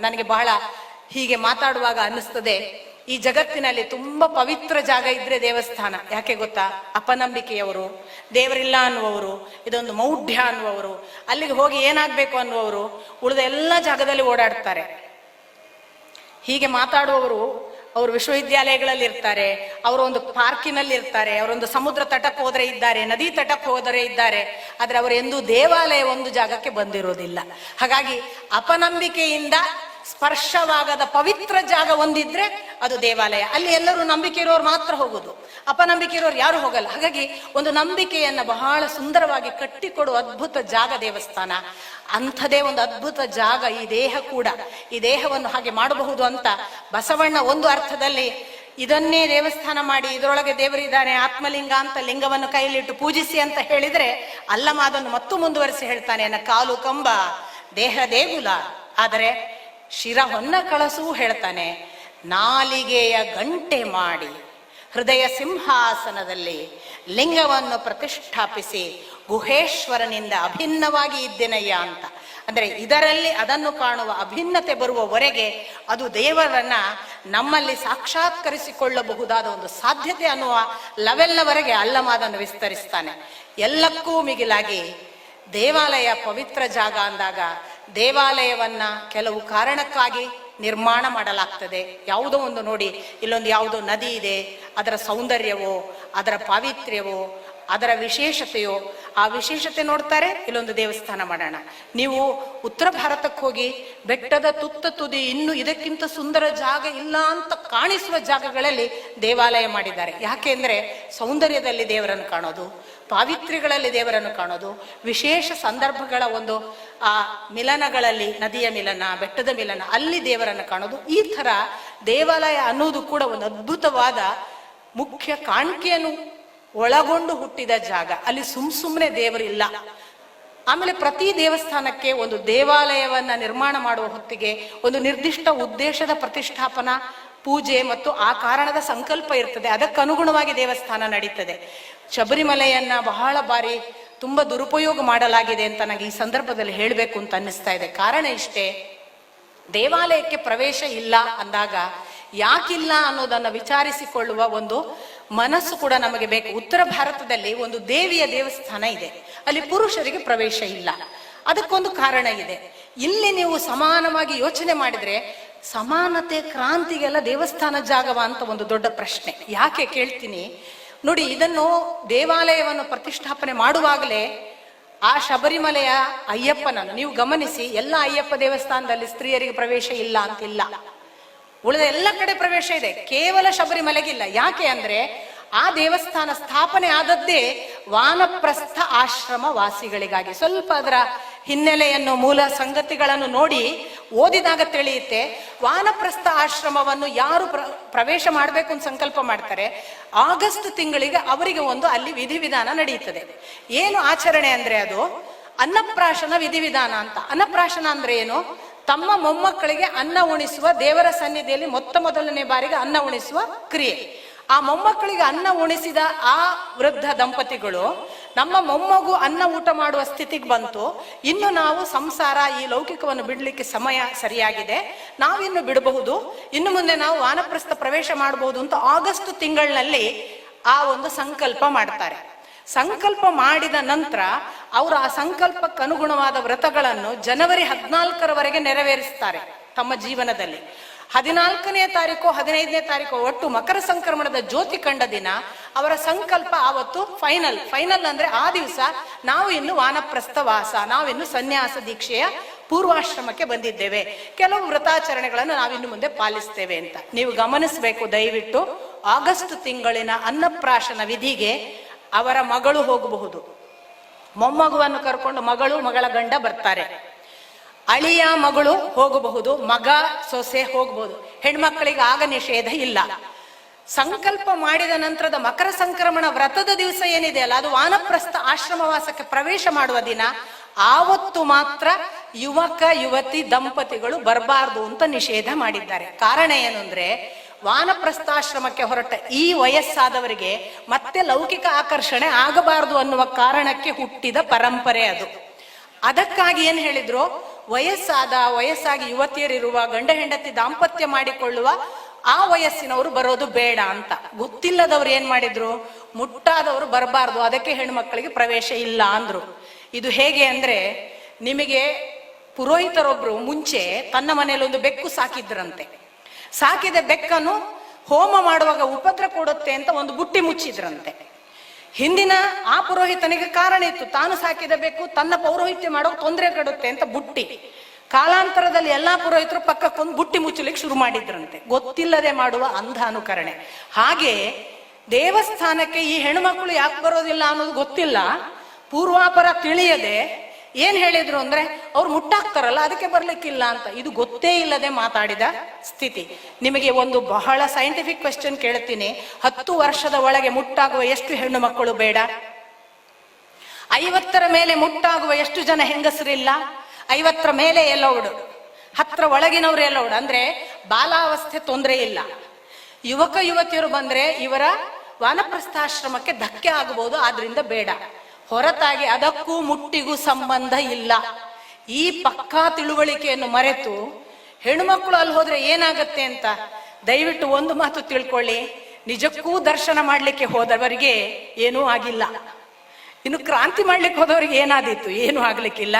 ನನಗೆ ಬಹಳ ಹೀಗೆ ಮಾತಾಡುವಾಗ ಅನ್ನಿಸ್ತದೆ. ಈ ಜಗತ್ತಿನಲ್ಲಿ ತುಂಬಾ ಪವಿತ್ರ ಜಾಗ ಇದ್ರೆ ದೇವಸ್ಥಾನ. ಯಾಕೆ ಗೊತ್ತಾ? ಅಪನಂಬಿಕೆಯವರು, ದೇವರಿಲ್ಲ ಅನ್ನುವವರು, ಇದೊಂದು ಮೌಢ್ಯ ಅನ್ನುವವರು, ಅಲ್ಲಿಗೆ ಹೋಗಿ ಏನಾಗ್ಬೇಕು ಅನ್ನುವರು ಉಳಿದ ಎಲ್ಲ ಜಾಗದಲ್ಲಿ ಓಡಾಡ್ತಾರೆ. ಹೀಗೆ ಮಾತಾಡುವವರು ಅವರು ವಿಶ್ವವಿದ್ಯಾಲಯಗಳಲ್ಲಿ ಇರ್ತಾರೆ, ಅವರು ಒಂದು ಪಾರ್ಕಿನಲ್ಲಿ ಇರ್ತಾರೆ ಅವರೊಂದು ಸಮುದ್ರ ತಟಕ್ಕೆ ಹೋದರೆ ಇದ್ದಾರೆ, ನದಿ ತಟಕ್ಕೆ ಹೋದರೆ ಇದ್ದಾರೆ, ಆದರೆ ಅವರು ಎಂದೂ ದೇವಾಲಯ ಒಂದು ಜಾಗಕ್ಕೆ ಬಂದಿರೋದಿಲ್ಲ. ಹಾಗಾಗಿ ಅಪನಂಬಿಕೆಯಿಂದ ಸ್ಪರ್ಶವಾಗದ ಪವಿತ್ರ ಜಾಗ ಒಂದಿದ್ರೆ ಅದು ದೇವಾಲಯ. ಅಲ್ಲಿ ಎಲ್ಲರೂ ನಂಬಿಕೆ ಇರೋರು ಮಾತ್ರ ಹೋಗೋದು. ಅಪನಂಬಿಕೆ ಇರೋರು ಯಾರು ಹೋಗಲ್ಲ. ಹಾಗಾಗಿ ಒಂದು ನಂಬಿಕೆಯನ್ನ ಬಹಳ ಸುಂದರವಾಗಿ ಕಟ್ಟಿಕೊಡುವ ಅದ್ಭುತ ಜಾಗ ದೇವಸ್ಥಾನ. ಅಂಥದೇ ಒಂದು ಅದ್ಭುತ ಜಾಗ ಈ ದೇಹ ಕೂಡ. ಈ ದೇಹವನ್ನು ಹಾಗೆ ಮಾಡಬಹುದು ಅಂತ ಬಸವಣ್ಣ ಒಂದು ಅರ್ಥದಲ್ಲಿ ಇದನ್ನೇ ದೇವಸ್ಥಾನ ಮಾಡಿ, ಇದರೊಳಗೆ ದೇವರಿದ್ದಾನೆ, ಆತ್ಮಲಿಂಗ ಅಂತ ಲಿಂಗವನ್ನು ಕೈಯಲ್ಲಿಟ್ಟು ಪೂಜಿಸಿ ಅಂತ ಹೇಳಿದ್ರೆ ಅಲ್ಲಮ್ಮ ಅದನ್ನು ಮತ್ತೂ ಮುಂದುವರಿಸಿ ಹೇಳ್ತಾನೆ ಕಾಲು ಕಂಬ, ದೇಹ ದೇಗುಲ. ಆದರೆ ಶಿರ ಹೊನ್ನ ಕಳಸೂ ಹೇಳ್ತಾನೆ, ನಾಲಿಗೆಯ ಗಂಟೆ ಮಾಡಿ ಹೃದಯ ಸಿಂಹಾಸನದಲ್ಲಿ ಲಿಂಗವನ್ನು ಪ್ರತಿಷ್ಠಾಪಿಸಿ ಗುಹೇಶ್ವರನಿಂದ ಅಭಿನ್ನವಾಗಿ ಇದ್ದೇನಯ್ಯ ಅಂತ. ಅಂದ್ರೆ ಇದರಲ್ಲಿ ಅದನ್ನು ಕಾಣುವ ಅಭಿನ್ನತೆ ಬರುವವರೆಗೆ ಅದು ದೇವರನ್ನ ನಮ್ಮಲ್ಲಿ ಸಾಕ್ಷಾತ್ಕರಿಸಿಕೊಳ್ಳಬಹುದಾದ ಒಂದು ಸಾಧ್ಯತೆ ಅನ್ನುವ ಲೆವೆಲ್ನವರೆಗೆ ಅಲ್ಲಮಾದನ್ನು ವಿಸ್ತರಿಸ್ತಾನೆ. ಎಲ್ಲಕ್ಕೂ ಮಿಗಿಲಾಗಿ ದೇವಾಲಯ ಪವಿತ್ರ ಜಾಗ ಅಂದಾಗ ದೇವಾಲಯವನ್ನ ಕೆಲವು ಕಾರಣಕ್ಕಾಗಿ ನಿರ್ಮಾಣ ಮಾಡಲಾಗ್ತದೆ. ಯಾವುದೋ ಒಂದು ನೋಡಿ, ಇಲ್ಲೊಂದು ಯಾವುದೋ ನದಿ ಇದೆ, ಅದರ ಸೌಂದರ್ಯವೋ, ಅದರ ಪಾವಿತ್ರ್ಯವೋ ಅದರ ವಿಶೇಷತೆಯೋ, ಆ ವಿಶೇಷತೆ ನೋಡ್ತಾರೆ, ಇಲ್ಲೊಂದು ದೇವಸ್ಥಾನ ಮಾಡೋಣ. ನೀವು ಉತ್ತರ ಭಾರತಕ್ಕೆ ಹೋಗಿ, ಬೆಟ್ಟದ ತುತ್ತ ತುದಿ ಇನ್ನು ಇದಕ್ಕಿಂತ ಸುಂದರ ಜಾಗ ಇಲ್ಲ ಅಂತ ಕಾಣಿಸುವ ಜಾಗಗಳಲ್ಲಿ ದೇವಾಲಯ ಮಾಡಿದ್ದಾರೆ. ಯಾಕೆಂದ್ರೆ ಸೌಂದರ್ಯದಲ್ಲಿ ದೇವರನ್ನು ಕಾಣೋದು, ಪಾವಿತ್ರ್ಯಗಳಲ್ಲಿ ದೇವರನ್ನು ಕಾಣೋದು, ವಿಶೇಷ ಸಂದರ್ಭಗಳ ಒಂದು, ಆ ಮಿಲನಗಳಲ್ಲಿ, ನದಿಯ ಮಿಲನ, ಬೆಟ್ಟದ ಮಿಲನ, ಅಲ್ಲಿ ದೇವರನ್ನು ಕಾಣೋದು. ಈ ಥರ ದೇವಾಲಯ ಅನ್ನೋದು ಕೂಡ ಒಂದು ಅದ್ಭುತವಾದ ಮುಖ್ಯ ಕಾಣಿಕೆಯನ್ನು ಒಳಗೊಂಡು ಹುಟ್ಟಿದ ಜಾಗ. ಅಲ್ಲಿ ಸುಮ್ ಸುಮ್ಮನೆ ದೇವರಿಲ್ಲ ಆಮೇಲೆ ಪ್ರತಿ ದೇವಸ್ಥಾನಕ್ಕೆ ಒಂದು ದೇವಾಲಯವನ್ನ ನಿರ್ಮಾಣ ಮಾಡುವ ಹೊತ್ತಿಗೆ ಒಂದು ನಿರ್ದಿಷ್ಟ ಉದ್ದೇಶದ ಪ್ರತಿಷ್ಠಾಪನಾ, ಪೂಜೆ ಮತ್ತು ಆ ಕಾರಣದ ಸಂಕಲ್ಪ ಇರ್ತದೆ. ಅದಕ್ಕನುಗುಣವಾಗಿ ದೇವಸ್ಥಾನ ನಡೀತದೆ. ಶಬರಿಮಲೆಯನ್ನ ಬಹಳ ಬಾರಿ ತುಂಬಾ ದುರುಪಯೋಗ ಮಾಡಲಾಗಿದೆ ಅಂತ ನನಗೆ ಈ ಸಂದರ್ಭದಲ್ಲಿ ಹೇಳಬೇಕು ಅಂತ ಅನ್ನಿಸ್ತಾ ಇದೆ. ಕಾರಣ ಇಷ್ಟೇ, ದೇವಾಲಯಕ್ಕೆ ಪ್ರವೇಶ ಇಲ್ಲ ಅಂದಾಗ ಯಾಕಿಲ್ಲ ಅನ್ನೋದನ್ನ ವಿಚಾರಿಸಿಕೊಳ್ಳುವ ಒಂದು ಮನಸ್ಸು ಕೂಡ ನಮಗೆ ಬೇಕು. ಉತ್ತರ ಭಾರತದಲ್ಲಿ ಒಂದು ದೇವಿಯ ದೇವಸ್ಥಾನ ಇದೆ. ಅಲ್ಲಿ ಪುರುಷರಿಗೆ ಪ್ರವೇಶ ಇಲ್ಲ. ಅದಕ್ಕೊಂದು ಕಾರಣ ಇದೆ. ಇಲ್ಲಿ ನೀವು ಸಮಾನವಾಗಿ ಯೋಚನೆ ಮಾಡಿದ್ರೆ ಸಮಾನತೆ ಕ್ರಾಂತಿಗೆಲ್ಲ ದೇವಸ್ಥಾನ ಜಾಗವ ಅಂತ ಒಂದು ದೊಡ್ಡ ಪ್ರಶ್ನೆ. ಯಾಕೆ ಕೇಳ್ತೀನಿ? ನೋಡಿ, ಇದನ್ನು ದೇವಾಲಯವನ್ನು ಪ್ರತಿಷ್ಠಾಪನೆ ಮಾಡುವಾಗಲೇ ಆ ಶಬರಿಮಲೆಯ ಅಯ್ಯಪ್ಪನನ್ನು ನೀವು ಗಮನಿಸಿ, ಎಲ್ಲ ಅಯ್ಯಪ್ಪ ದೇವಸ್ಥಾನದಲ್ಲಿ ಸ್ತ್ರೀಯರಿಗೆ ಪ್ರವೇಶ ಇಲ್ಲ ಅಂತಿಲ್ಲ. ಉಳಿದ ಎಲ್ಲ ಕಡೆ ಪ್ರವೇಶ ಇದೆ. ಕೇವಲ ಶಬರಿಮಲೆಗಿಲ್ಲ. ಯಾಕೆ ಅಂದ್ರೆ ಆ ದೇವಸ್ಥಾನ ಸ್ಥಾಪನೆ ಆದದ್ದೇ ವಾನಪ್ರಸ್ಥ ಆಶ್ರಮ ವಾಸಿಗಳಿಗಾಗಿ ಸ್ವಲ್ಪ ಅದರ ಹಿನ್ನೆಲೆಯನ್ನು, ಮೂಲ ಸಂಗತಿಗಳನ್ನು ನೋಡಿ ಓದಿದಾಗ ತಿಳಿಯುತ್ತೆ, ವಾನಪ್ರಸ್ಥ ಆಶ್ರಮವನ್ನು ಯಾರು ಪ್ರ, ಪ್ರವೇಶ ಮಾಡಬೇಕು ಅಂತ ಸಂಕಲ್ಪ ಮಾಡ್ತಾರೆ, ಆಗಸ್ಟ್ ತಿಂಗಳಿಗೆ ಅವರಿಗೆ ಒಂದು ಅಲ್ಲಿ ವಿಧಿವಿಧಾನ ನಡೆಯುತ್ತದೆ ಏನು ಆಚರಣೆ ಅಂದ್ರೆ ಅದು? ಅನ್ನಪ್ರಾಶನ ವಿಧಿವಿಧಾನ ಅಂತ. ಅನ್ನಪ್ರಾಶನ ಅಂದ್ರೆ ಏನು? ತಮ್ಮ ಮೊಮ್ಮಕ್ಕಳಿಗೆ ಅನ್ನ ಉಣಿಸುವ ದೇವರ ಸನ್ನಿಧಿಯಲ್ಲಿ ಮೊತ್ತ ಮೊದಲನೇ ಬಾರಿಗೆ ಅನ್ನ ಉಣಿಸುವ ಕ್ರಿಯೆ. ಆ ಮೊಮ್ಮಕ್ಕಳಿಗೆ ಅನ್ನ ಉಣಿಸಿದ ಆ ವೃದ್ಧ ದಂಪತಿಗಳು ನಮ್ಮ ಮೊಮ್ಮಗು ಅನ್ನ ಊಟ ಮಾಡುವ ಸ್ಥಿತಿಗೆ ಬಂತು. ಇನ್ನು ನಾವು ಸಂಸಾರ ಈ ಲೌಕಿಕವನ್ನು ಬಿಡಲಿಕ್ಕೆ ಸಮಯ ಸರಿಯಾಗಿದೆ. ನಾವಿನ್ನು ಬಿಡಬಹುದು. ಇನ್ನು ಮುಂದೆ ನಾವು ವಾನಪ್ರಸ್ಥ ಪ್ರವೇಶ ಮಾಡಬಹುದು ಅಂತ ಆಗಸ್ಟ್ ತಿಂಗಳಿನಲ್ಲಿ ಆ ಒಂದು ಸಂಕಲ್ಪ ಮಾಡ್ತಾರೆ. ಸಂಕಲ್ಪ ಮಾಡಿದ ನಂತರ ಅವರು ಆ ಸಂಕಲ್ಪಕ್ಕೆ ಅನುಗುಣವಾದ ವ್ರತಗಳನ್ನು ಜನವರಿ ಹದಿನಾಲ್ಕರವರೆಗೆ ನೆರವೇರಿಸ್ತಾರೆ ತಮ್ಮ ಜೀವನದಲ್ಲಿ. ಹದಿನಾಲ್ಕನೇ ತಾರೀಕು, ಹದಿನೈದನೇ ತಾರೀಕು, ಒಟ್ಟು ಮಕರ ಸಂಕ್ರಮಣದ ಜ್ಯೋತಿ ಕಂಡ ದಿನ ಅವರ ಸಂಕಲ್ಪ ಆವತ್ತು ಫೈನಲ್. ಫೈನಲ್ ಅಂದ್ರೆ ಆ ದಿವಸ ನಾವು ಇನ್ನು ವಾನಪ್ರಸ್ಥ ವಾಸ ನಾವಿನ್ನು ಸನ್ಯಾಸ ದೀಕ್ಷೆಯ ಪೂರ್ವಾಶ್ರಮಕ್ಕೆ ಬಂದಿದ್ದೇವೆ. ಕೆಲವು ವ್ರತಾಚರಣೆಗಳನ್ನು ನಾವಿನ್ನು ಮುಂದೆ ಪಾಲಿಸ್ತೇವೆ ಅಂತ. ನೀವು ಗಮನಿಸಬೇಕು ದಯವಿಟ್ಟು, ಆಗಸ್ಟ್ ತಿಂಗಳಿನ ಅನ್ನಪ್ರಾಶನ ವಿಧಿಗೆ ಅವರ ಮಗಳು ಹೋಗಬಹುದು. ಮೊಮ್ಮಗುವನ್ನು ಕರ್ಕೊಂಡು ಮಗಳು, ಮಗಳ ಗಂಡ ಬರ್ತಾರೆ. ಅಳಿಯ ಮಗಳು ಹೋಗಬಹುದು, ಮಗ ಸೊಸೆ ಹೋಗಬಹುದು. ಹೆಣ್ಮಕ್ಕಳಿಗೆ ಆಗ ನಿಷೇಧ ಇಲ್ಲ. ಸಂಕಲ್ಪ ಮಾಡಿದ ನಂತರದ ಮಕರ ಸಂಕ್ರಮಣ ವ್ರತದ ದಿವಸ ಏನಿದೆ ಅಲ್ಲ, ಅದು ವಾನಪ್ರಸ್ಥ ಆಶ್ರಮವಾಸಕ್ಕೆ ಪ್ರವೇಶ ಮಾಡುವ ದಿನ. ಆವತ್ತು ಮಾತ್ರ ಯುವಕ, ಯುವತಿ, ದಂಪತಿಗಳು ಬರಬಾರ್ದು ಅಂತ ನಿಷೇಧ ಮಾಡಿದ್ದಾರೆ. ಕಾರಣ ಏನು ಅಂದ್ರೆ ವಾನಪ್ರಸ್ಥಾಶ್ರಮಕ್ಕೆ ಹೊರಟ ಈ ವಯಸ್ಸಾದವರಿಗೆ ಮತ್ತೆ ಲೌಕಿಕ ಆಕರ್ಷಣೆ ಆಗಬಾರದು ಅನ್ನುವ ಕಾರಣಕ್ಕೆ ಹುಟ್ಟಿದ ಪರಂಪರೆ ಅದು. ಅದಕ್ಕಾಗಿ ಏನ್ ಹೇಳಿದ್ರು? ವಯಸ್ಸಾದ, ವಯಸ್ಸಾಗಿ ಯುವತಿಯರಿರುವ, ಗಂಡ ಹೆಂಡತಿ ದಾಂಪತ್ಯ ಮಾಡಿಕೊಳ್ಳುವ ಆ ವಯಸ್ಸಿನವರು ಬರೋದು ಬೇಡ ಅಂತ. ಗೊತ್ತಿಲ್ಲದವ್ರು ಏನ್ ಮಾಡಿದ್ರು? ಮುಟ್ಟಾದವರು ಬರಬಾರ್ದು, ಅದಕ್ಕೆ ಹೆಣ್ಮಕ್ಳಿಗೆ ಪ್ರವೇಶ ಇಲ್ಲ ಅಂದ್ರು. ಇದು ಹೇಗೆ ಅಂದ್ರೆ, ನಿಮಗೆ ಪುರೋಹಿತರೊಬ್ರು ಮುಂಚೆ ತನ್ನ ಮನೆಯಲ್ಲಿ ಒಂದು ಬೆಕ್ಕು ಸಾಕಿದ್ರಂತೆ. ಸಾಕಿದ ಬೆಕ್ಕನ್ನು ಹೋಮ ಮಾಡುವಾಗ ಉಪದ್ರ ಕೊಡುತ್ತೆ ಅಂತ ಒಂದು ಬುಟ್ಟಿ ಮುಚ್ಚಿದ್ರಂತೆ. ಹಿಂದಿನ ಆ ಪುರೋಹಿತನಿಗೆ ಕಾರಣ ಇತ್ತು, ತಾನು ಸಾಕಿದ ಬೆಕ್ಕು ತನ್ನ ಪೌರೋಹಿತ್ಯ ಮಾಡೋ ತೊಂದರೆ ಕೊಡುತ್ತೆ ಅಂತ ಬುಟ್ಟಿ. ಕಾಲಾಂತರದಲ್ಲಿ ಎಲ್ಲಾ ಪುರೋಹಿತರು ಪಕ್ಕಕ್ಕೊಂದು ಬುಟ್ಟಿ ಮುಚ್ಚಲಿಕ್ಕೆ ಶುರು ಮಾಡಿದ್ರಂತೆ. ಗೊತ್ತಿಲ್ಲದೆ ಮಾಡುವ ಅಂಧ ಅನುಕರಣೆ. ಹಾಗೆ ದೇವಸ್ಥಾನಕ್ಕೆ ಈ ಹೆಣ್ಮಕ್ಳು ಯಾಕೆ ಬರೋದಿಲ್ಲ ಅನ್ನೋದು ಗೊತ್ತಿಲ್ಲ. ಪೂರ್ವಾಪರ ತಿಳಿಯದೆ ಏನ್ ಹೇಳಿದ್ರು ಅಂದ್ರೆ ಅವ್ರು ಮುಟ್ಟಾಕ್ತಾರಲ್ಲ, ಅದಕ್ಕೆ ಬರ್ಲಿಕ್ಕಿಲ್ಲ ಅಂತ. ಇದು ಗೊತ್ತೇ ಇಲ್ಲದೆ ಮಾತಾಡಿದ ಸ್ಥಿತಿ. ನಿಮಗೆ ಒಂದು ಬಹಳ ಸೈಂಟಿಫಿಕ್ ಕ್ವೆಶ್ಚನ್ ಕೇಳ್ತೀನಿ. ಹತ್ತು ವರ್ಷದ ಒಳಗೆ ಮುಟ್ಟಾಗುವ ಎಷ್ಟು ಹೆಣ್ಣು ಮಕ್ಕಳು ಬೇಡ? ಐವತ್ತರ ಮೇಲೆ ಮುಟ್ಟಾಗುವ ಎಷ್ಟು ಜನ ಹೆಂಗಸರಿಲ್ಲ? ಐವತ್ತರ ಮೇಲೆ ಎಲ್ಲೋಡು ಹತ್ರ ಒಳಗಿನವ್ರು ಎಲ್ಲೋಡು ಅಂದ್ರೆ ಬಾಲಾವಸ್ಥೆ ತೊಂದರೆ ಇಲ್ಲ. ಯುವಕ ಯುವತಿಯರು ಬಂದ್ರೆ ಇವರ ವಾನಪ್ರಸ್ಥಾಶ್ರಮಕ್ಕೆ ಧಕ್ಕೆ ಆಗಬಹುದು ಆದ್ರಿಂದ ಬೇಡ. ಹೊರತಾಗಿ ಅದಕ್ಕೂ ಮುಟ್ಟಿಗೂ ಸಂಬಂಧ ಇಲ್ಲ. ಈ ಪಕ್ಕಾ ತಿಳುವಳಿಕೆಯನ್ನು ಮರೆತು ಹೆಣ್ಮಕ್ಳು ಅಲ್ಲಿ ಹೋದ್ರೆ ಏನಾಗತ್ತೆ ಅಂತ ದಯವಿಟ್ಟು ಒಂದು ಮಾತು ತಿಳ್ಕೊಳ್ಳಿ. ನಿಜಕ್ಕೂ ದರ್ಶನ ಮಾಡ್ಲಿಕ್ಕೆ ಹೋದವರಿಗೆ ಏನೂ ಆಗಿಲ್ಲ. ಇನ್ನು ಕ್ರಾಂತಿ ಮಾಡ್ಲಿಕ್ಕೆ ಹೋದವರಿಗೆ ಏನಾದೀತು? ಏನೂ ಆಗ್ಲಿಕ್ಕಿಲ್ಲ.